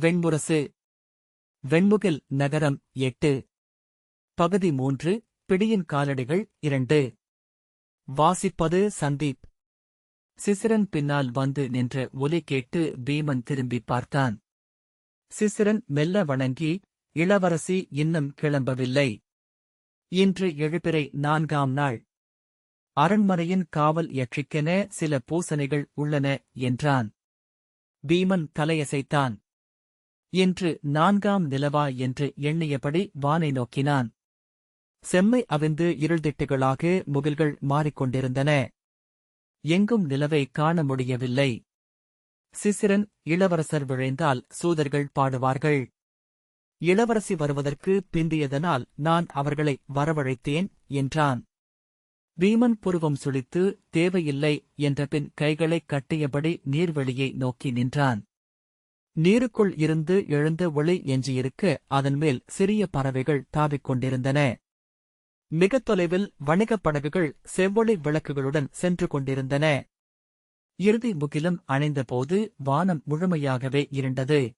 வெண்முரசு வெண்முகில் நகரம் எட்டு. பகுதி மூன்று பிடியின் காலடிகள் இரண்டு. வாசிப்பது சந்தீப். சிசிரன் பின்னால் வந்து நின்ற ஒலி கேட்டு பீமன் திரும்பி பார்த்தான். சிசிரன் மெல்ல வணங்கி இளவரசி இன்னும் கிளம்பவில்லை. இன்று எழுபிறை நான்காம் நாள். அரண்மனையின் காவல் யட்சிக்கென சில பூசணைகள் உள்ளன என்றான். பீமன் தலையசைத்தான். இன்று நான்காம் நிலவா என்று எண்ணியபடி வானை நோக்கினான். செம்மை அவிந்து இருள்திட்டுகளாக முகில்கள் மாறிக்கொண்டிருந்தன. எங்கும் நிலவை காண முடியவில்லை. சிசிரன் இளவரசர் விழைந்தால் சூதர்கள் பாடுவார்கள். இளவரசி வருவதற்கு பிந்தியதனால் நான் அவர்களை வரவழைத்தேன் என்றான். பீமன் புருவம் சுழித்து தேவையில்லை என்ற பின் கைகளைக் கட்டியபடி நீர்வெளியை நோக்கி நின்றான். நீருக்குள் இருந்து எழுந்த ஒளி எஞ்சியிருக்க அதன்மேல் சிறிய பறவைகள் தாவிக் கொண்டிருந்தன. மிகத் தொலைவில் வணிகப் படகுகள் செவ்வொளி விளக்குகளுடன் சென்று கொண்டிருந்தன. இறுதி முகிலும் அணைந்தபோது வானம் முழுமையாகவே இருண்டது.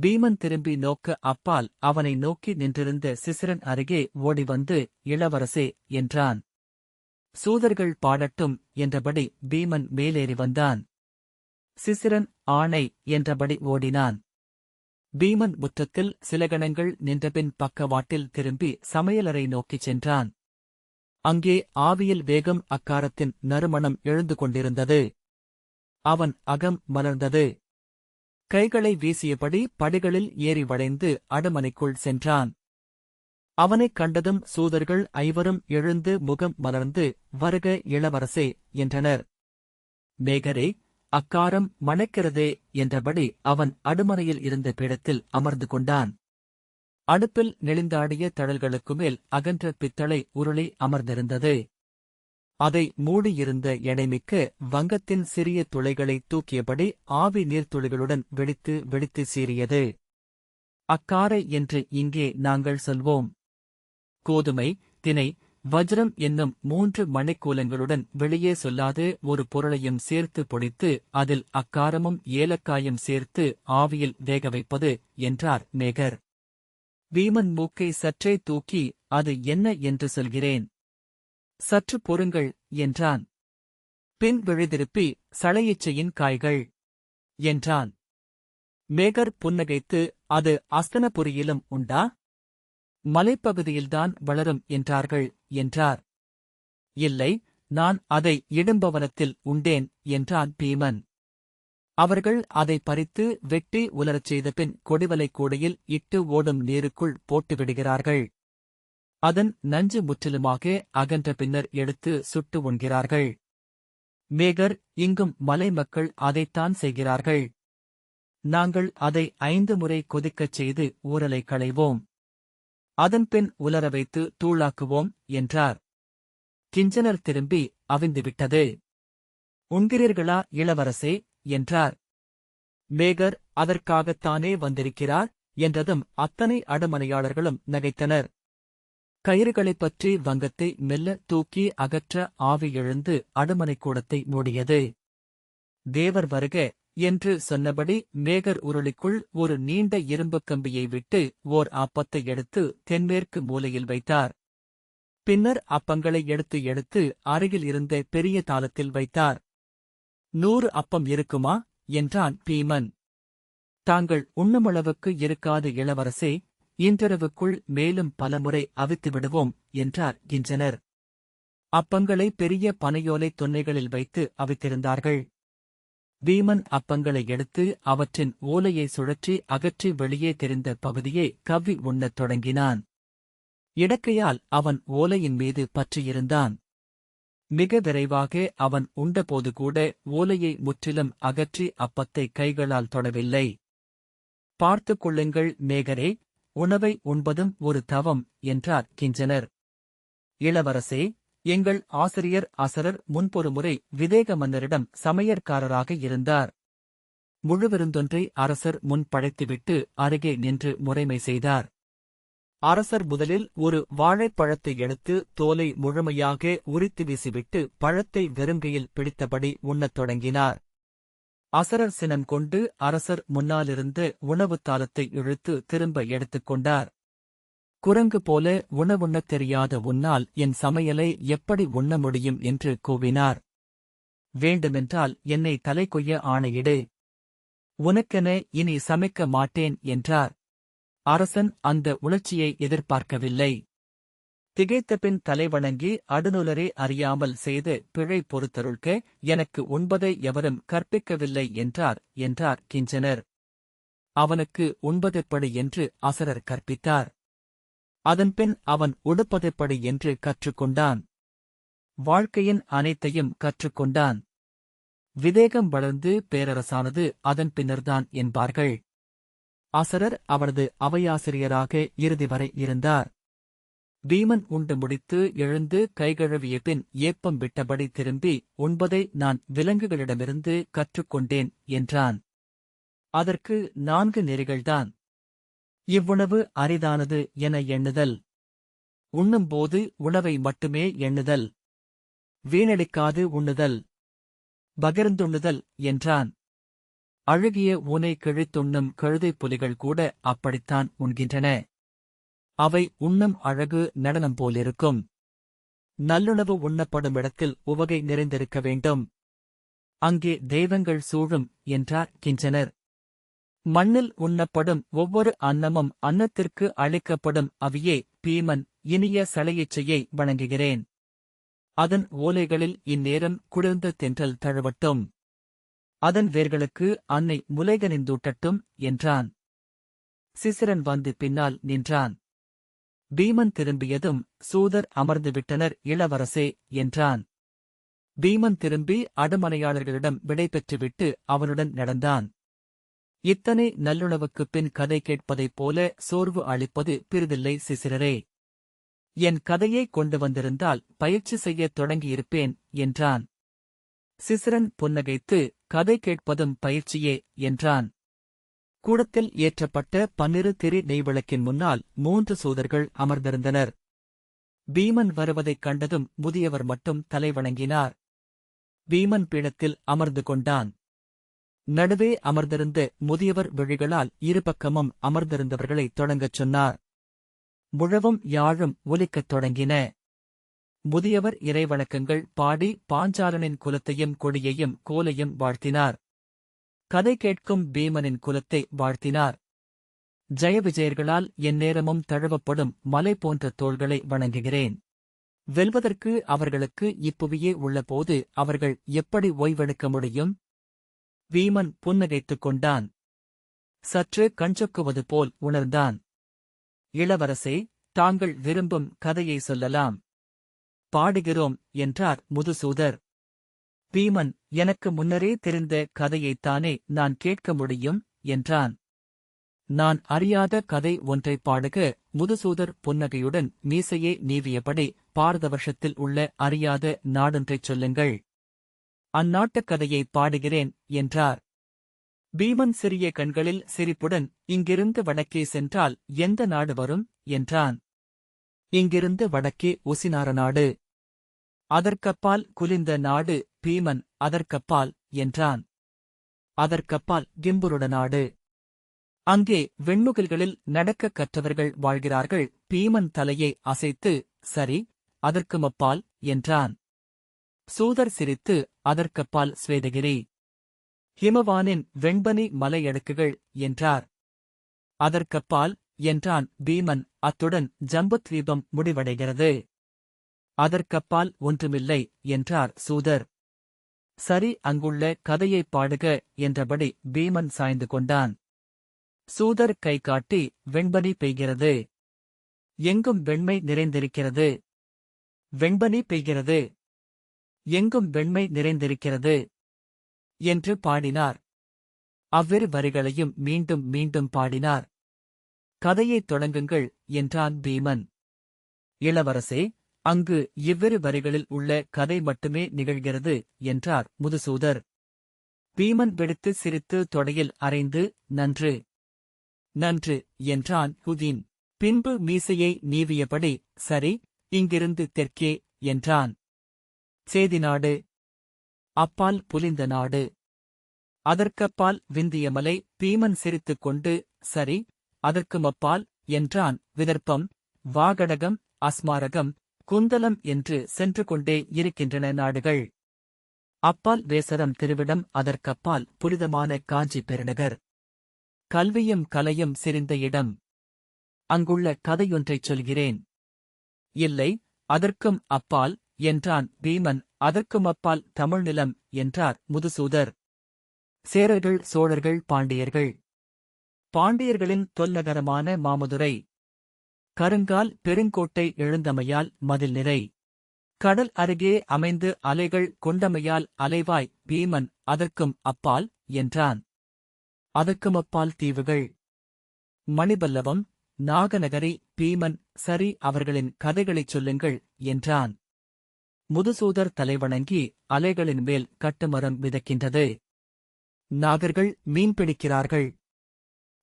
பீமன் திரும்பி நோக்க அப்பால் அவனை நோக்கி நின்றிருந்த சிசிரன் அருகே ஓடி வந்து இளவரசே என்றான். சூதர்கள் பாடட்டும் என்றபடி பீமன் மேலேறி வந்தான். சிசிரன் ஆணை என்றபடி ஓடினான். பீமன் முற்றத்தில் சில கணங்கள் நின்றபின் பக்கவாட்டில் திரும்பி சமையலறை நோக்கிச் சென்றான். அங்கே ஆவியில் வேகம் அக்காரத்தின் நறுமணம் எழுந்து கொண்டிருந்தது. அவன் அகம் மலர்ந்தது. கைகளை வீசியபடி படிகளில் ஏறி வளைந்து அடுமனைக்குள் சென்றான். அவனைக் கண்டதும் சூதர்கள் ஐவரும் எழுந்து முகம் மலர்ந்து வருக இளவரசே என்றனர். மேகரே அக்காரம் மணக்கிறதே என்றபடி அவன் அடுமறையில் இருந்த பீடத்தில் அமர்ந்து கொண்டான். அடுப்பில் நெளிந்தாடிய தழல்களுக்கு மேல் அகன்ற பித்தளை உருளி அமர்ந்திருந்தது. அதை மூடியிருந்த எடைமிக்க வங்கத்தின் சிறிய துளைகளை தூக்கியபடி ஆவி நீர்த்துளிகளுடன் வெடித்து வெடித்து சீறியது. அக்காரை என்று இங்கே நாங்கள் சொல்வோம். கோதுமை தினை வஜ்ரம் என்னும் மூன்று மணிக்கூலங்களுடன் வெளியே சொல்லாது ஒரு பொருளையும் சேர்த்து பொடித்து அதில் அக்காரமும் ஏலக்காயும் சேர்த்து ஆவியில் வேக வைப்பது என்றார் மேகர். வீமன் மூக்கை சற்றே தூக்கி அது என்ன என்று சொல்கிறேன். சற்று பொறுங்கள் என்றான். பின் விழுதிருப்பி சளையிச்சையின் காய்கள் என்றான். மேகர் புன்னகைத்து அது அஸ்தனபுரியிலும் உண்டா? மலைப்பகுதியில்தான் வளரும் என்றார்கள். என்றார். இல்லை நான் அதை இடும்பவனத்தில் உண்டேன் என்றான் பீமன். அவர்கள் அதை பறித்து வெட்டி உலரச் செய்தபின் கொடிவலைக் கொடிவலை கூடையில் இட்டு ஓடும் நீருக்குள் போட்டுவிடுகிறார்கள் அதன் நஞ்சு முற்றிலுமாக அகன்ற பின்னர் எடுத்து சுட்டு உண்கிறார்கள். மேகர் இங்கும் மலை மக்கள் அதைத்தான் செய்கிறார்கள். நாங்கள் அதை ஐந்து முறை கொதிக்கச் செய்து ஊரலை களைவோம். அதன்பின் உலர வைத்து தூளாக்குவோம் என்றார். கிஞ்சனர் திரும்பி அவிந்துவிட்டது. உண்கிறீர்களா இளவரசே என்றார். மேகர் அதற்காகத்தானே வந்திருக்கிறார் என்றதும் அத்தனை அடமனையாளர்களும் நகைத்தனர். கயிறுகளைப் பற்றி வங்கத்தை மெல்ல தூக்கி அகற்ற ஆவி எழுந்து அடுமனைக் கூடத்தை மூடியது. தேவர் வருக என்று சொன்னபடி மேகர் உருளிக்குள் ஒரு நீண்ட இரும்புக் கம்பியை விட்டு ஓர் அப்பத்தை எடுத்து தென்மேற்கு மூலையில் வைத்தார். பின்னர் அப்பங்களை எடுத்து எடுத்து அருகில் இருந்த பெரிய தாளத்தில் வைத்தார். நூறு அப்பம் இருக்குமா? என்றான் பீமன். தாங்கள் உண்ணுமளவுக்கு இருக்காது இளவரசே இன்றிரவுக்குள் மேலும் பலமுறை அவித்து விடுவோம் என்றார் கிஞ்சனர். அப்பங்களை பெரிய பனையோலை தொன்னைகளில் வைத்து அவித்திருந்தார்கள். வீமன் அப்பங்களை எடுத்து அவற்றின் ஓலையை சுழற்றி அகற்றி வெளியே தெரிந்த பகுதியை கவ்வி உண்ணத் தொடங்கினான். இடக்கையால் அவன் ஓலையின் மீது பற்றியிருந்தான். மிக விரைவாக அவன் உண்டபோது கூட ஓலையை முற்றிலும் அகற்றி அப்பத்தை கைகளால் தொடவில்லை. பார்த்துக் கொள்ளுங்கள் மேகரே உணவை உண்பதும் ஒரு தவம் என்றார் கிஞ்சனர். இளவரசே எங்கள் ஆசிரியர் அசரர் முன்பொருமுறை விதேக மன்னரிடம் சமையற்காரராக இருந்தார். முழுவிருந்தொன்றை அரசர் முன் படைத்துவிட்டு அருகே நின்று முறைமை செய்தார். அரசர் முதலில் ஒரு வாழைப்பழத்தை எடுத்து தோலை முழுமையாக உரித்து வீசிவிட்டு பழத்தை வெறுங்கையில் பிடித்தபடி உண்ணத் தொடங்கினார். அசரர் சினம் கொண்டு அரசர் முன்னாலிருந்து உணவுத் தாளத்தை இழுத்து திரும்ப எடுத்துக் கொண்டார். குரங்கு போல உணவுண்ணத் தெரியாத உன்னால் என் சமையலை எப்படி உண்ண முடியும் என்று கூவினார். வேண்டுமென்றால் என்னை தலை கொய்ய ஆணையிடு. உனக்கென இனி சமைக்க மாட்டேன் என்றார். அரசன் அந்த உணர்ச்சியை எதிர்பார்க்கவில்லை. திகைத்தபின் தலைவணங்கி அடுநுலரே அறியாமல் செய்த பிழை பொறுத்தருள்க எனக்கு உண்பதை எவரும் கற்பிக்கவில்லை என்றார் என்றார் கிஞ்சனர். அவனுக்கு உண்பதெப்படி என்று அசரர் கற்பித்தார். அதன்பின் அவன் உடுப்பதைப்படி என்று கற்றுக்கொண்டான். வாழ்க்கையின் அனைத்தையும் கற்றுக்கொண்டான். விவேகம் வளர்ந்து பேரரசானது அதன் பின்னர்தான் என்பார்கள். அசரர் அவரது அவையாசிரியராக இறுதி வரை இருந்தார். பீமன் உண்டு முடித்து எழுந்து கைகழுவிய பின் ஏப்பம் விட்டபடி திரும்பி உண்பதை நான் விலங்குகளிடமிருந்து கற்றுக்கொண்டேன் என்றான். அதற்கு நான்கு நெறிகள்தான். இவ்வுணவு அரிதானது என எண்ணுதல். உண்ணும்போது உணவை மட்டுமே எண்ணுதல். வீணடிக்காது உண்ணுதல். பகிர்ந்துண்ணுதல் என்றான். அழுகிய ஊனை கிழித்துண்ணும் கழுதை புலிகள் கூட அப்படித்தான் உண்கின்றன. அவை உண்ணும் அழகு நடனம் போலிருக்கும். நல்லுணவு உண்ணப்படும் இடத்தில் உவகை நிறைந்திருக்க வேண்டும். அங்கே தெய்வங்கள் சூழும் என்றார் கின்றனர் மண்ணில் உண்ணப்படும் ஒவ்வொரு அன்னமும் அன்னத்திற்கு அளிக்கப்படும் அவியே பீமன் இனிய சளையிச்சையை வணங்குகிறேன். அதன் ஓலைகளில் இந்நேரம் குளிர்ந்த தென்றல் தழுவட்டும். அதன் வேர்களுக்கு அன்னை முலைகனிந்தூட்டட்டும் என்றான். சிசிரன் வந்து பின்னால் நின்றான். பீமன் திரும்பியதும் சூதர் அமர்ந்து விட்டனர் இளவரசே என்றான். பீமன் திரும்பி அடுமனையாளர்களிடம் விடை பெற்றுவிட்டு அவனுடன் நடந்தான். இத்தனை நல்லுணவுக்குப் பின் கதை கேட்பதைப் போல சோர்வு அளிப்பது பிறிதில்லை சிசிரரே. என் கதையை கொண்டு வந்திருந்தால் பயிற்சி செய்யத் தொடங்கியிருப்பேன் என்றான். சிசிரன் புன்னகைத்து கதை கேட்பதும் பயிற்சியே என்றான். கூடத்தில் ஏற்றப்பட்ட பன்னிரு திரி நெய்விளக்கின் முன்னால் மூன்று சூதர்கள் அமர்ந்திருந்தனர். பீமன் வருவதைக் கண்டதும் முதியவர் மட்டும் தலைவணங்கினார். பீமன் பீடத்தில் அமர்ந்து கொண்டான். நடுவே அமர்ந்திருந்த முதியவர் விழிகளால் இருபக்கமும் அமர்ந்திருந்தவர்களை தொடங்கச் சொன்னார். முழவும் யாழும் ஒலிக்கத் தொடங்கின. முதியவர் இறைவணக்கங்கள் பாடி பாஞ்சாலனின் குலத்தையும் கொடியையும் கோலையும் வாழ்த்தினார். கதை கேட்கும் பீமனின் குலத்தை வாழ்த்தினார். ஜெய விஜயர்களால் எந்நேரமும் தழுவப்படும் மலை போன்ற தோள்களை வணங்குகிறேன். வெல்வதற்கு அவர்களுக்கு இப்புவியே உள்ளபோது அவர்கள் எப்படி ஓய்வெடுக்க முடியும்? வீமன் புன்னகைத்துக் கொண்டான். சற்று கஞ்சக்குவது போல் உணர்ந்தான். இளவரசே தாங்கள் விரும்பும் கதையை சொல்லலாம். பாடுகிறோம் என்றார் முதுசூதர். பீமன் எனக்கு முன்னரே தெரிந்த கதையைத்தானே நான் கேட்க முடியும் என்றான். நான் அறியாத கதை ஒன்றை பாடுக முதுசூதர் புன்னகையுடன் மீசையே நீவியபடி பாரதவர்ஷத்தில் உள்ள அறியாத நாடொன்றைச் சொல்லுங்கள். அந்நாட்டுக் கதையை பாடுகிறேன் என்றார். பீமன் சிறிய கண்களில் சிரிப்புடன் இங்கிருந்து வடக்கே சென்றால் எந்த நாடு வரும்? என்றான். இங்கிருந்து வடக்கே உசினார நாடு. அதற்கப்பால் குலிந்த நாடு பீமன் அதற்கப்பால் என்றான். அதற்கப்பால் கிம்புருட நாடு. அங்கே வெண்முகில்களில் நடக்கக் கற்றவர்கள் வாழ்கிறார்கள் பீமன் தலையை அசைத்து சரி அதற்குமப்பால் என்றான். சூதர் சிரித்து அதற்கப்பால் ஸ்வேதகிரி ஹிமவானின் வெண்பனி மலையடுக்குகள் என்றார். அதற்கப்பால் என்றான் பீமன் அத்துடன் ஜம்புத்வீபம் முடிவடைகிறது. அதற்கப்பால் ஒன்றுமில்லை என்றார் சூதர். சரி அங்குள்ள கதையைப் பாடுக என்றபடி பீமன் சாய்ந்து கொண்டான். சூதர் கை காட்டி வெண்பனி பெய்கிறது. எங்கும் வெண்மை நிறைந்திருக்கிறது. வெண்பனி பெய்கிறது. எங்கும் வெண்மை நிறைந்திருக்கிறது என்று பாடினார். அவ்விரு வரிகளையும் மீண்டும் மீண்டும் பாடினார். கதையைத் தொடங்குங்கள் என்றான் பீமன். இளவரசே அங்கு இவ்விரு வரிகளில் உள்ள கதை மட்டுமே நிகழ்கிறது என்றார் முதுசூதர். பீமன் வெடித்து சிரித்து தொடையில் அரைந்து நன்று நன்று என்றான் ஹுதீன். பின்பு மீசையை நீவியபடி சரி இங்கிருந்து தெற்கே என்றான். சேதிநாடு அப்பால் புலிந்த நாடு. அதற்கப்பால் விந்தியமலை பீமன் சிரித்துக் கொண்டு சரி அதற்குமப்பால் என்றான். விதர்ப்பம் வாகடகம் அஸ்மாரகம் குந்தலம் என்று சென்று கொண்டே இருக்கின்றன நாடுகள். அப்பால் வேசரம் திருவிடம் அதற்கப்பால் புனிதமான காஞ்சி பெருநகர். கல்வியும் கலையும் சிரிந்த இடம். அங்குள்ள கதையொன்றைச் சொல்கிறேன். இல்லை அதற்கும் அப்பால் என்றான் பீமன். அதற்கும் அப்பால் தமிழ்நிலம் என்றார் முதுசூதர். சேரர்கள் சோழர்கள் பாண்டியர்கள். பாண்டியர்களின் தொல்நகரமான மாமதுரை. கருங்கால் பெருங்கோட்டை எழுந்தமையால் மதில் நிறை. கடல் அருகே அமைந்து அலைகள் கொண்டமையால் அலைவாய் பீமன் அதற்கும் அப்பால் என்றான். அதற்கும் அப்பால் தீவுகள். மணிபல்லவம் நாகநகரி பீமன் சரி அவர்களின் கதைகளைச் சொல்லுங்கள் என்றான். முதுசூதர் தலைவணங்கி அலைகளின் மேல் கட்டுமரம் மிதக்கின்றது. நாகர்கள் மீன் பிடிக்கிறார்கள்.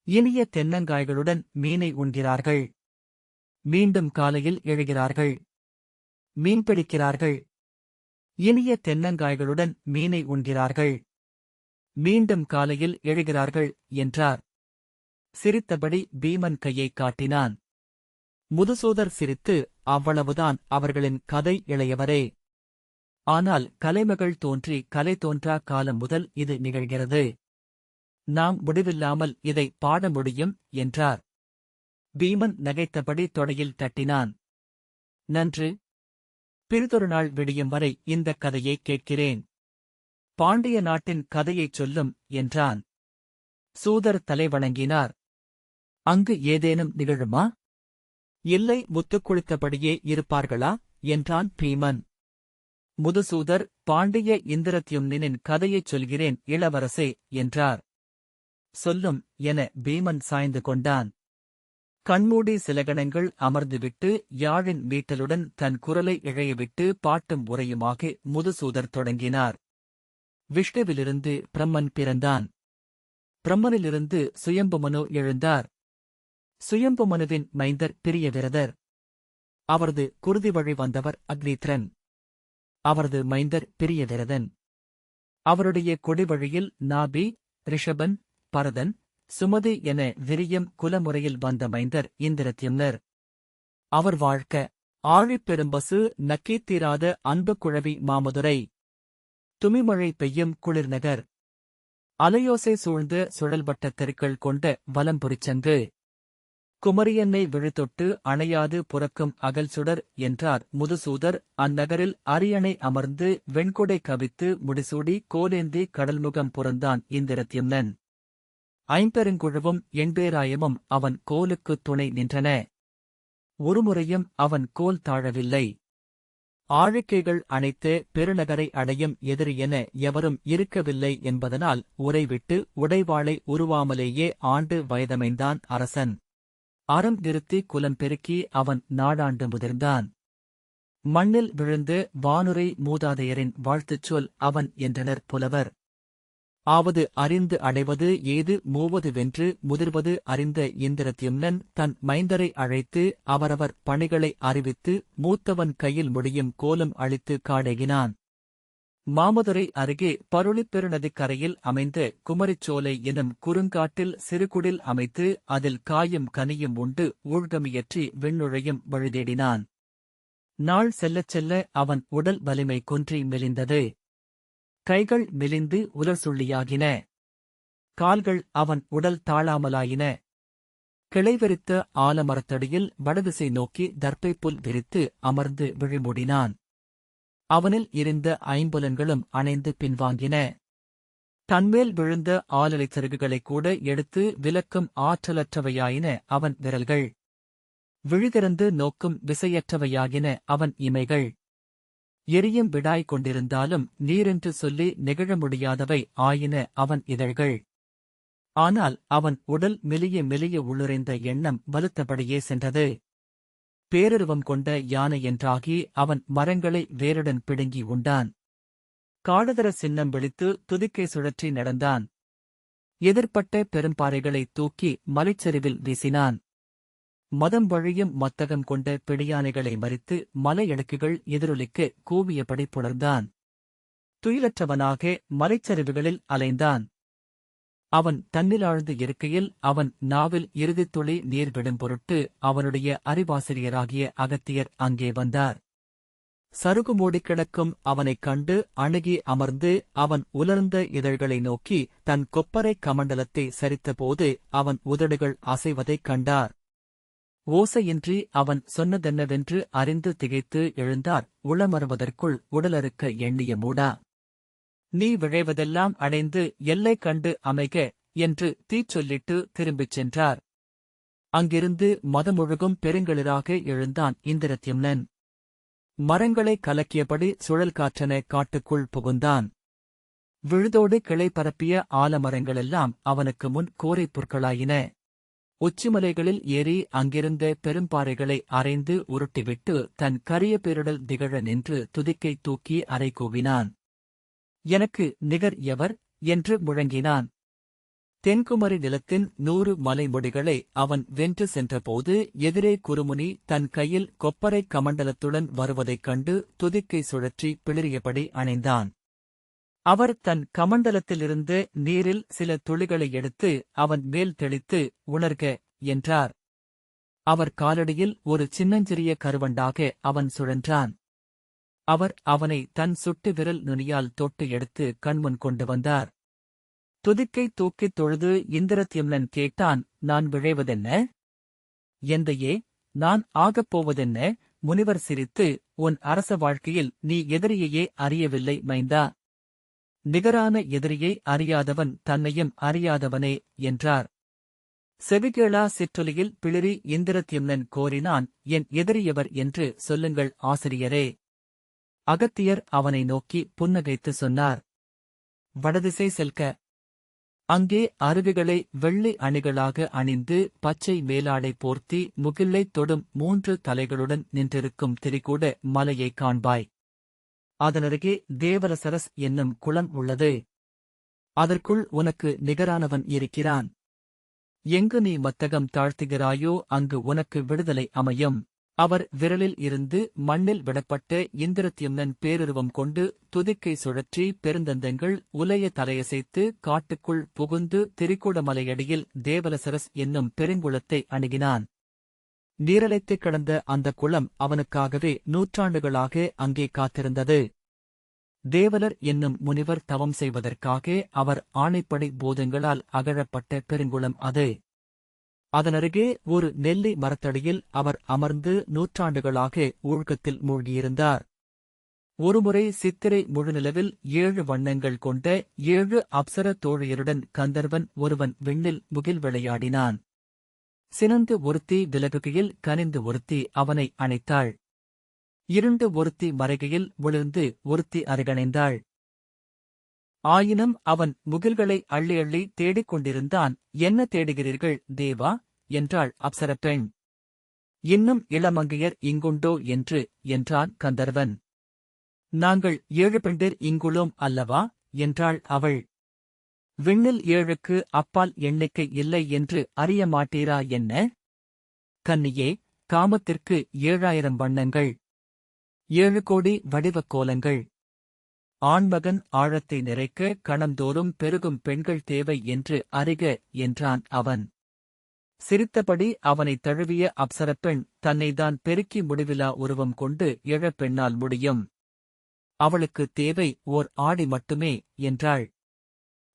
இனிய தென்னங்காய்களுடன் மீனை உண்கிறார்கள். மீண்டும் காலையில் எழுகிறார்கள். மீன் பிடிக்கிறார்கள். இனிய தென்னங்காய்களுடன் மீனை உண்கிறார்கள். மீண்டும் காலையில் எழுகிறார்கள் என்றார். சிரித்தபடி பீமன் கையை காட்டினான். முதுசூதர் சிரித்து அவ்வளவுதான் அவர்களின் கதை இளையவரே. ஆனால் கலைமகள் தோன்றி கலை தோன்றா காலம் முதல் இது நிகழ்கிறது. நாம் முடிவில்லாமல் இதை பாட முடியும் என்றார். பீமன் நகைத்தபடி தொடையில் தட்டினான். நன்று. பிறிதொரு நாள் விடியும் வரை இந்தக் கதையை கேட்கிறேன். பாண்டிய நாட்டின் கதையைச் சொல்லும் என்றான். சூதர் தலை வணங்கினார். அங்கு ஏதேனும் நிகழுமா? இல்லை முத்துக் குளித்தபடியே இருப்பார்களா? என்றான் பீமன். முதுசூதர் பாண்டிய இந்திரத்யும்னின் கதையைச் சொல்கிறேன் இளவரசே என்றார். சொல்லும் என பீமன் சாய்ந்து கொண்டான். கண்மூடி சிலகணங்கள் அமர்ந்துவிட்டு யாழின் மீட்டலுடன் தன் குரலை இழையவிட்டு பாட்டும் உரையுமாக முதுசூதர் தொடங்கினார். விஷ்ணுவிலிருந்து பிரம்மன் பிறந்தான். பிரம்மனிலிருந்து சுயம்புமனு எழுந்தார். சுயம்புமனுவின் மைந்தர் பிரிய விரதர் அவரது குருதி வழி வந்தவர் அக்னித்ரன். அவரது மைந்தர் பிரியவிரதன் அவருடைய கொடிவழியில் நாபி ரிஷபன் பரதன் சுமதி என விரியம் குலமுறையில் வந்த மைந்தர் இந்திரத்யம்னர். அவர் வாழ்க்க ஆழிப்பெரும்பசு நக்கீத்தீராத அன்பு குழவி மாமதுரை. துமிமழை பெய்யும் குளிர்நகர். அலையோசை சூழ்ந்த சுழல்வட்ட தெருக்கள் கொண்ட வலம்புரிச்சங்கு. குமரியன்னை விழுத்தொட்டு அணையாது புறக்கும் அகல் சுடர் என்றார். முதுசூதர் அந்நகரில் அரியணை அமர்ந்து வெண்கொடை கவித்து முடிசூடி கோலேந்தி கடல்முகம் புறந்தான் இந்திரத்யும்னன் ஐம்பெருங்குழுவும் எண்பேராயமும் அவன் கோலுக்குத் துணை நின்றன. ஒருமுறையும் அவன் கோல் தாழவில்லை. ஆழிக்கைகள் அணைத்து பெருநகரை அடையும் எதிரி என எவரும் இருக்கவில்லை என்பதனால் உரைவிட்டு உடைவாளை உருவாமலேயே ஆண்டு வயதமைந்தான் அரசன். அறம் நிறுத்தி குலம் பெருக்கி அவன் நாடாண்டு முதிர்ந்தான். மண்ணில் விழுந்து வானுரை மூதாதையரின் வாழ்த்துச் சொல் அவன் என்றனர் புலவர். ஆவது அறிந்து அடைவது ஏது மூவது வென்று முதிர்வது அறிந்த இந்திரத்யும்னன் தன் மைந்தரை அழைத்து அவரவர் பணிகளை அறிவித்து மூத்தவன் கையில் முடியும் கோலம் அளித்து காடேகினான் மாமதுரை அருகே பருளிப் பெருநதிக்கரையில் அமைந்த குமரிச்சோலை எனும் குறுங்காட்டில் சிறுகுடில் அமைத்து அதில் காயும் கனியும் உண்டு ஊழ்கமியற்றி விண்ணுழையும் வழிதேடினான். நாள் செல்லச் செல்ல அவன் உடல் வலிமை குன்றி மெலிந்தது. கைகள் மெலிந்து உலர்சுள்ளியாகின. கால்கள் அவன் உடல் தாழாமலாயின. கிளைவிரித்த ஆலமரத்தடியில் வடதிசை நோக்கி தர்ப்பை புல் விரித்து அமர்ந்து விழிமூடினான். அவனில் இருந்த ஐம்புலன்களும் அணைந்து பின்வாங்கின. தன்மேல் விழுந்த ஆலலை சருகுகளைக் கூட எடுத்து விலக்கும் ஆற்றலற்றவையாயின அவன் விரல்கள். விழுதிறந்து நோக்கும் விசையற்றவையாகின அவன் இமைகள். எரியும் விடாய் கொண்டிருந்தாலும் நீரென்று சொல்லி நெகிழ முடியாதவை ஆயின அவன் இதழ்கள். ஆனால் அவன் உடல் மெலிய மெலிய உள்ளுரைந்த எண்ணம் வலுத்தபடியே சென்றது. பேரருவம் கொண்ட யானை என்றாகி அவன் மரங்களை வேருடன் பிடுங்கி உண்டான். காடுதர சின்னம் விழித்து துதிக்கை சுழற்றி நடந்தான். எதிர்ப்பட்ட பெரும்பாறைகளை தூக்கி மலைச்சரிவில் வீசினான். மதம் வழியும் மத்தகம் கொண்ட பிடியானைகளை மறித்து மலையடுக்குகள் எதிரொலிக்க கூவியபடி புணர்ந்தான் துயிலற்றவனாக மலைச்சரிவுகளில் அலைந்தான். அவன் தன்னிலாழ்ந்து இருக்கையில் அவன் நாவில் இறுதித் துளி நீர் விடும் பொருட்டு அவனுடைய அறிவாசிரியராகிய அகத்தியர் அங்கே வந்தார். சருகு மூடிக் கிடக்கும் அவனைக் கண்டு அணுகி அமர்ந்து அவன் உலர்ந்த இதழ்களை நோக்கி தன் கொப்பரை கமண்டலத்தை சரித்தபோது அவன் உதடுகள் அசைவதைக் கண்டார். ஓசையின்றி அவன் சொன்னதென்னவென்று அறிந்து திகைத்து எழுந்தார். உளமருவதற்குள் உடலறுக்க எண்ணிய மூடா. நீ விழைவதெல்லாம் அடைந்து எல்லை கண்டு அமைக என்று தீச்சொல்லிட்டு திரும்பிச் சென்றார். அங்கிருந்து மதமுழுகும் பெருங்களிராக எழுந்தான் இந்திரத்யும்னன். மரங்களை கலக்கியபடி சுழல் காற்றன காட்டுக்குள் புகுந்தான். விழுதோடு கிளை பரப்பிய ஆலமரங்களெல்லாம் அவனுக்கு முன் கோரைப் புற்களாயின. உச்சிமலைகளில் ஏறி அங்கிருந்த பெரும்பாறைகளை அரைந்து உருட்டிவிட்டு தன் கரிய பேரிடல் திகழ நின்று துதிக்கை தூக்கி அறை கூவினான் எனக்கு நிகர் எவர் என்று முழங்கினான். தென்குமரி நிலத்தின் நூறு மலைமுடிகளை அவன் வென்று சென்றபோது எதிரே குருமுனி தன் கையில் கொப்பரை கமண்டலத்துடன் வருவதைக் கண்டு துதிக்கை சுழற்றி பிளிரியபடி அணைந்தான். அவர் தன் கமண்டலத்திலிருந்து நீரில் சில துளிகளை எடுத்து அவன் மேல் தெளித்து உணர்க என்றார். அவர் காலடியில் ஒரு சின்னஞ்சிறிய கருவண்டாக அவன் சுழன்றான். அவர் அவனை தன் சுட்டு விரல் நுனியால் தொட்டு எடுத்து கண்முன் கொண்டு வந்தார். துதிக்கை தூக்கித் தொழுது இந்திரத்யம்னன் கேட்டான் நான் விழைவதென்ன? எந்தையே நான் ஆகப் போவதென்ன? முனிவர் சிரித்து உன் அரச வாழ்க்கையில் நீ எதிரியையே அறியவில்லை மைந்தா. நிகரான எதிரியை அறியாதவன் தன்னையும் அறியாதவனே என்றார். செவிகேளா சிற்றொலியில் பிளிரி இந்திரத்யம்னன் கோரினான் என் எதிரியவர் என்று சொல்லுங்கள் ஆசிரியரே. அகத்தியர் அவனை நோக்கி புன்னகைத்து சொன்னார். வடதிசை செல்க. அங்கே அருவிகளை வெள்ளி அணிகளாக அணிந்து பச்சை மேலாடை போர்த்தி முகில்லைத் தொடும் மூன்று தலைகளுடன் நின்றிருக்கும் திரிகூட மலையைக் காண்பாய். அதனருகே தேவரசரஸ் என்னும் குளம் உள்ளது. அதற்குள் உனக்கு நிகரானவன் இருக்கிறான். எங்கு நீ மத்தகம் தாழ்த்துகிறாயோ அங்கு உனக்கு விடுதலை அமையும். அவர் விரலில் இருந்து மண்ணில் விடப்பட்ட இந்திரத்யும்னன் பேருருவம் கொண்டு துதிக்கை சுழற்றி பெருந்தந்தங்கள் உலைய தலையசைத்து காட்டுக்குள் புகுந்து திரிகூடமலையடியில் தேவலசரஸ் என்னும் பெருங்குளத்தை அணுகினான். நீரலைத்துக் கிடந்த அந்த குளம் அவனுக்காகவே நூற்றாண்டுகளாக அங்கே காத்திருந்தது. தேவலர் என்னும் முனிவர் தவம் செய்வதற்காக அவர் ஆணைப்படை போதங்களால் அகழப்பட்ட பெருங்குளம் அது. அதனருகே ஒரு நெல்லி மரத்தடியில் அவர் அமர்ந்து நூற்றாண்டுகளாக ஊழ்கத்தில் மூழ்கியிருந்தார். ஒருமுறை சித்திரை முழுநிலவில் ஏழு வண்ணங்கள் கொண்ட ஏழு அப்சர தோழியருடன் கந்தர்வன் ஒருவன் விண்ணில் முகில் விளையாடினான். சினந்து ஒருத்தி விலகுகையில் கனிந்து ஒருத்தி அவனை அணைத்தாள். இருண்டு ஒருத்தி மறைகையில் விழுந்து ஒருத்தி அருகணைந்தாள். ஆயினும் அவன் முகில்களை அள்ளி அள்ளி தேடிக் கொண்டிருந்தான் என்ன தேடுகிறீர்கள் தேவா? என்றாள் அப்சர பெண் இன்னும் இளமங்கையர் இங்குண்டோ? என்று என்றான் கந்தர்வன். நாங்கள் ஏழு பெண்டர் இங்குளோம் அல்லவா? என்றாள் அவள். விண்ணில் ஏழுக்கு அப்பால் எண்ணிக்கை இல்லை என்று அறிய மாட்டீரா என்ன? கன்னியே காமத்திற்கு ஏழாயிரம் வண்ணங்கள். ஏழு கோடி வடிவக் கோலங்கள். ஆண்மகன் ஆழத்தை நிறைக்க கணந்தோறும் பெருகும் பெண்கள் தேவை என்று அறிக என்றான் அவன். சிரித்தபடி அவனைத் தழுவிய அப்சரப்பெண் தன்னைதான் பெருக்கி முடிவிலா உருவம் கொண்டு இழப்பெண்ணால் முடியும். அவளுக்கு தேவை ஓர் ஆடி மட்டுமே என்றாள்.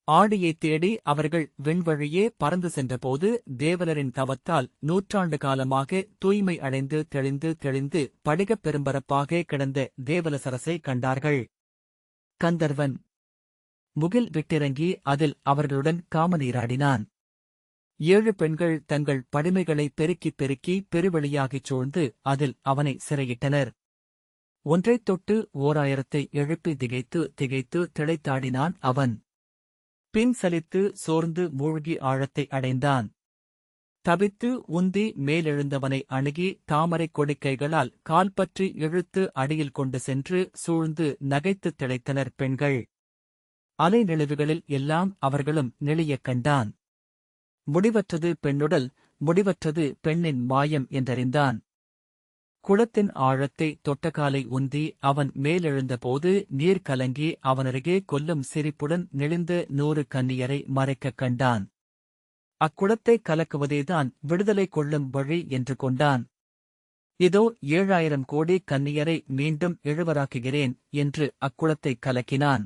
ஆடியைத் தேடி அவர்கள் விண்வழியே பறந்து சென்றபோது தேவலரின் தவத்தால் நூற்றாண்டு காலமாக தூய்மை அடைந்து தெளிந்து தெளிந்து படிகப் பெரும்பரப்பாக கிடந்த தேவலசரசை கண்டார்கள். கந்தர்வன். முகில் விட்டிறங்கி அதில் அவர்களுடன் காமநீராடினான். ஏழு பெண்கள் தங்கள் படிமைகளை பெருக்கிப் பெருக்கி பெருவெளியாகிச் சூழ்ந்து அதில் அவனை சிறையிட்டனர். ஒன்றைத் தொட்டு ஓராயிரத்தை எழுப்பி திகைத்து திகைத்து திளைத்தாடினான் அவன். பின் சலித்து சோர்ந்து மூழ்கி ஆழத்தை அடைந்தான். தவித்து உந்தி மேலெழுந்தவனை அணுகி தாமரைக் கொடிக்கைகளால் கால்பற்றி இழுத்து அடியில் கொண்டு சென்று சூழ்ந்து நகைத்துத் திளைத்தனர் பெண்கள். அலைநெளிவுகளில் எல்லாம் அவர்களும் நெளியக் கண்டான். முடிவற்றது பெண்ணுடல் முடிவற்றது பெண்ணின் மாயம் என்றறிந்தான். குளத்தின் ஆழத்தை தொட்டகாலை உந்தி அவன் மேலெழுந்தபோது நீர் கலங்கி அவனருகே கொல்லும் சிரிப்புடன் நெளிந்த நூறு கன்னியரை மறைக்கக் கண்டான். அக்குளத்தை கலக்குவதேதான் விடுதலை கொள்ளும் வழி என்று கொண்டான். இதோ ஏழாயிரம் கோடி கன்னியரை மீண்டும் எழுவராக்குகிறேன் என்று அக்குளத்தை கலக்கினான்.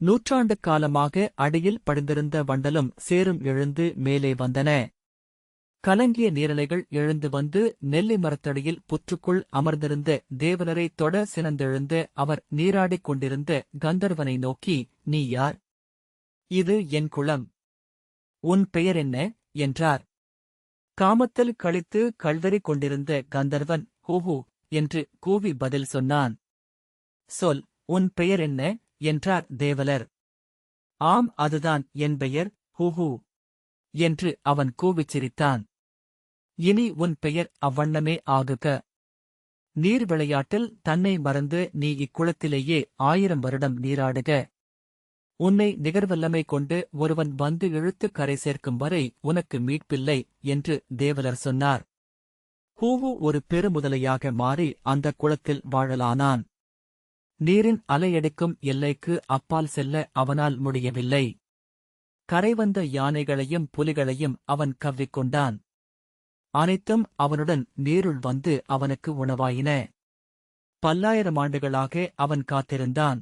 நூற்றாண்டு காலமாக அடியில் படிந்திருந்த வண்டலும் சேரும் எழுந்து மேலே வந்தன. கலங்கிய நீரலைகள் எழுந்து வந்து நெல்லி மரத்தடியில் புற்றுக்குள் அமர்ந்திருந்த தேவலரை தொட சினந்தெழுந்த அவர் நீராடிக் கொண்டிருந்த கந்தர்வனை நோக்கி நீ யார்? இது என் குளம். உன் பெயர் என்ன? என்றார். காமத்தில் கழித்து கல்வெறி கொண்டிருந்த கந்தர்வன் ஹூஹூ என்று கூவி பதில் சொன்னான். சொல் உன் பெயர் என்ன? என்றார் தேவலர். ஆம் அதுதான் என் பெயர் ஹூஹூ என்று அவன் கூவிச் சிரித்தான். இனி உன் பெயர் அவ்வண்ணமே ஆகுக. நீர் விளையாட்டில் தன்னை மறந்து நீ இக்குளத்திலேயே ஆயிரம் வருடம் நீராடுக. உன்னை நிகர்வல்லமை கொண்டு ஒருவன் வந்து இழுத்து கரை சேர்க்கும் வரை உனக்கு மீட்பில்லை என்று தேவலர் சொன்னார். பூவு ஒரு பெருமுதலையாக மாறி அந்த குளத்தில் வாழலானான். நீரின் அலையடிக்கும் எல்லைக்கு அப்பால் செல்ல அவனால் முடியவில்லை. கரைவந்த யானைகளையும் புலிகளையும் அவன் கவ்விக்கொண்டான் அனைத்தும் அவனுடன் நீருள் வந்து அவனுக்கு உணவாயின. பல்லாயிரம் ஆண்டுகளாக அவன் காத்திருந்தான்.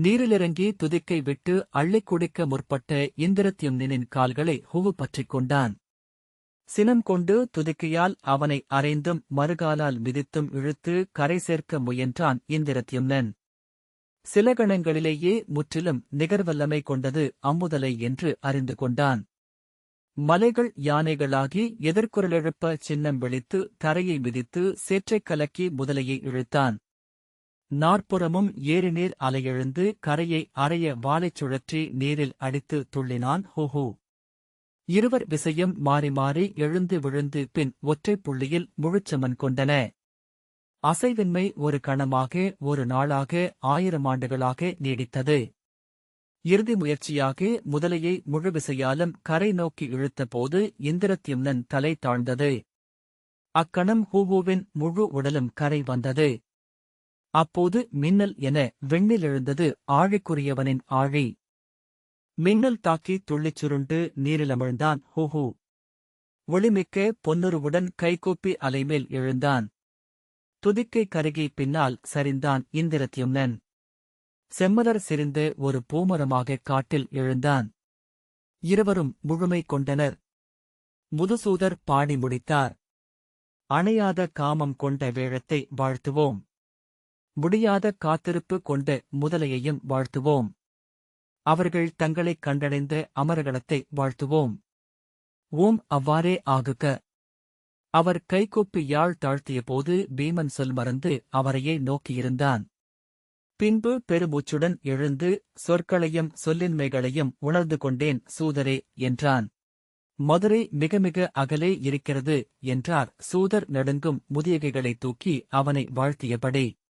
நீரிலிறங்கி துதிக்கை விட்டு அள்ளிக் குடிக்க முற்பட்ட இந்திரத்யும்னின் கால்களை ஹுவு பற்றிக் கொண்டான். சினம் கொண்டு துதிக்கையால் அவனை அரைந்தும் மறுகாலால் மிதித்தும் இழுத்து கரை சேர்க்க முயன்றான் இந்திரத்யும்னன் சில கணங்களிலேயே முற்றிலும் நிகர்வல்லமை கொண்டது அம்முதலை என்று அறிந்து கொண்டான். மலைகள் யானைகளாகி எதிர்குரலெழுப்ப சின்னம் விழித்து தரையை மிதித்து சேற்றைக் கலக்கி முதலையை இழுத்தான். நாற்புறமும் ஏறிநீர் அலையெழுந்து கரையை அறைய வாளைச் சுழற்றி நீரில் அடித்து துள்ளினான் ஹூஹூ. இருவர் விசையும் மாறி மாறி எழுந்து விழுந்து பின் ஒற்றைப் புள்ளியில் முழுச்சமன் கொண்டன. அசைவின்மை ஒரு கணமாக ஒரு நாளாக ஆயிரம் ஆண்டுகளாக நீடித்தது. இறுதி முயற்சியாக முதலையை முழுவிசையாலும் கரை நோக்கி இழுத்தபோது இந்திரத்யும்னன் தலை தாழ்ந்தது. அக்கணம் ஹூவுவின் முழு உடலும் கரை வந்தது. அப்போது மின்னல் என வெண்ணில் எழுந்தது ஆழை. மின்னல் தாக்கி துள்ளிச் சுருண்டு நீரிலமிழ்ந்தான் ஹூஹூ. ஒளிமிக்க பொன்னுருவுடன் கைகூப்பி அலைமேல் எழுந்தான். துதிக்கை கருகி பின்னால் சரிந்தான் இந்திரத்யும்னன். செம்மலர் சிரிந்து ஒரு பூமரமாக காட்டில் எழுந்தான். இருவரும் முழுமை கொண்டனர். முதுசூதர் பாடி முடித்தார். அணையாத காமம் கொண்ட வேழத்தை வாழ்த்துவோம். முடியாத காத்திருப்பு கொண்ட முதலையையும் வாழ்த்துவோம். அவர்கள் தங்களைக் கண்டடைந்த அமரகலத்தை வாழ்த்துவோம். ஓம் அவ்வாறே ஆகுக. அவர் கைகூப்பி யாழ் தாழ்த்தியபோது பீமன் சொல் மறந்து அவரையே நோக்கியிருந்தான். பின்பு பெருமூச்சுடன் எழுந்து சொற்களையும் சொல்லின்மைகளையும் உணர்ந்து கொண்டேன் சூதரே என்றான். மதுரை மிக மிக அகலே இருக்கிறது என்றார். சூதர் நடுங்கும் முதியகைகளை தூக்கி அவனை வாழ்த்தியபடி.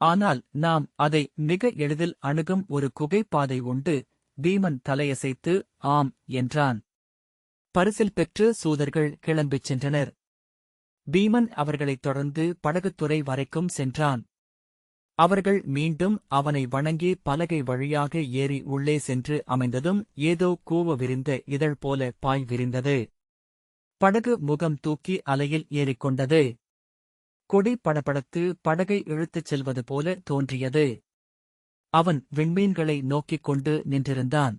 ஆனால் நாம் அதை மிக எளிதில் அணுகும் ஒரு குகைப்பாதை உண்டு. பீமன் தலையசைத்து ஆம் என்றான். பரிசில் பெற்று சூதர்கள் கிளம்பிச் சென்றனர். பீமன் அவர்களைத் தொடர்ந்து படகுத்துறை வரைக்கும் சென்றான். அவர்கள் மீண்டும் அவனை வணங்கி பலகை வழியாக ஏறி உள்ளே சென்று அமைந்ததும் ஏதோ கூவ விரிந்த இதழ் போல பாய் விரிந்தது. படகு முகம் தூக்கி அலையில் ஏறிக்கொண்டது. கொடி படபடத்து படகை இழுத்துச் செல்வது போல தோன்றியது. அவன் விண்மீன்களை நோக்கிக் கொண்டு நின்றிருந்தான்.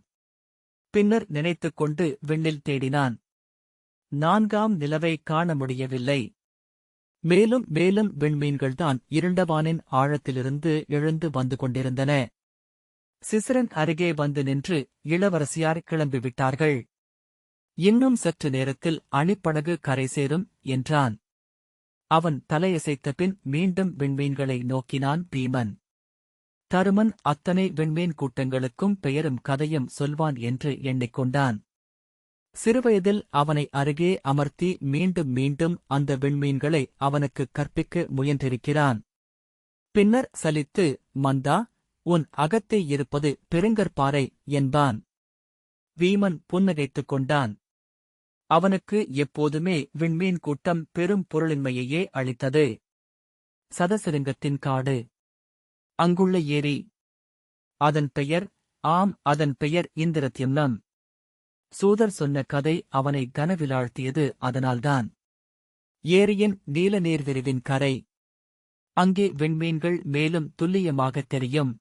பின்னர் நினைத்துக் கொண்டு விண்ணில் தேடினான். நான்காம் நிலவை காண முடியவில்லை. மேலும் மேலும் விண்மீன்கள்தான் இருண்டவானின் ஆழத்திலிருந்து எழுந்து வந்து கொண்டிருந்தன. சிசிரன் அருகே வந்து நின்று இளவரசியார் கிளம்பிவிட்டார்கள். இன்னும் சற்று நேரத்தில் அணிப்படகு கரை சேரும் என்றான். அவன் தலையசைத்த பின் மீண்டும் விண்மீன்களை நோக்கினான் பீமன். தருமன் அத்தனை விண்மீன் கூட்டங்களுக்கும் பெயரும் கதையும் சொல்வான் என்று எண்ணிக்கொண்டான். சிறுவயதில் அவனை அருகே அமர்த்தி மீண்டும் மீண்டும் அந்த விண்மீன்களை அவனுக்கு கற்பிக்க முயன்றிருக்கிறான். பின்னர் சலித்து மந்தா உன் அகத்தே இருப்பது பெருங்கற்பாறை என்பான். வீமன் புன்னகைத்துக் கொண்டான். அவனுக்கு எப்போதுமே விண்மீன் கூட்டம் பெரும் பொருளின்மையையே அளித்தது. சதசிருங்கத்தின் காடு. அங்குள்ள ஏரி. அதன் பெயர் ஆம் அதன் பெயர் இந்திரத்யம்னம். சூதர் சொன்ன கதை அவனை கனவிலாழ்த்தியது அதனால்தான். ஏரியின் நீல நீர்விரிவின் கரை. அங்கே விண்மீன்கள் மேலும் துல்லியமாகத் தெரியும்.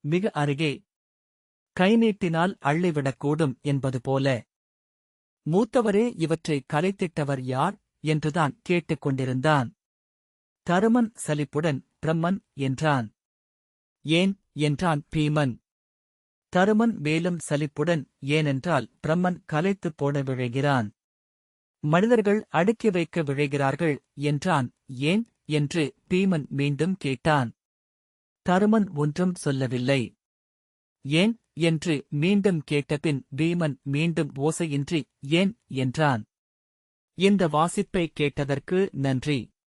மிக அருகே. கை நீட்டினால் அள்ளிவிடக்கூடும் என்பது போல. மூத்தவரே இவற்றை கலைத்திட்டவர் யார்? என்றுதான் கேட்டுக் கொண்டிருந்தான். தருமன் சலிப்புடன் பிரம்மன் என்றான். ஏன்? என்றான் பீமன். தருமன் மேலும் சலிப்புடன் ஏனென்றால் பிரம்மன் கலைத்துப் போட விழைகிறான். மனிதர்கள் அடுக்கி வைக்க விழைகிறார்கள் என்றான். ஏன்? என்று பீமன் மீண்டும் கேட்டான். தருமன் ஒன்றும் சொல்லவில்லை. ஏன்? என்று மீண்டும் கேட்டபின் பீமன் மீண்டும் ஓசையின்றி ஏன்? என்றான். இந்த வாசிப்பை கேட்டதற்கு நன்றி.